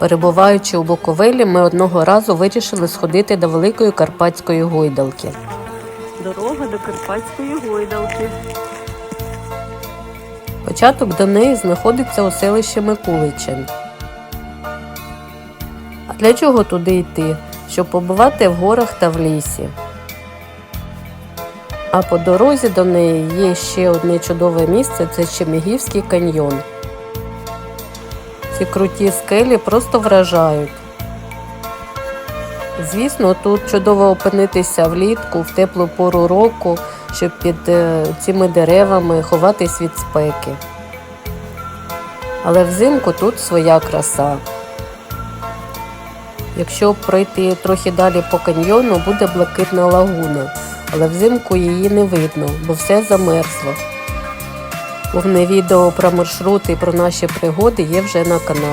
Перебуваючи у Буковелі, ми одного разу вирішили сходити до великої карпатської гойдалки. Дорога до Карпатської гойдалки. Початок до неї знаходиться у селищі Микуличин. А для чого туди йти? Щоб побувати в горах та в лісі. А по дорозі до неї є ще одне чудове місце це Чемігівський каньйон. Ці круті скелі просто вражають. Звісно, тут чудово опинитися влітку в теплу пору року, щоб під е, цими деревами ховатись від спеки. Але взимку тут своя краса. Якщо пройти трохи далі по каньйону, буде блакитна лагуна, але взимку її не видно, бо все замерзло. Повне відео про маршрути і про наші пригоди є вже на каналі.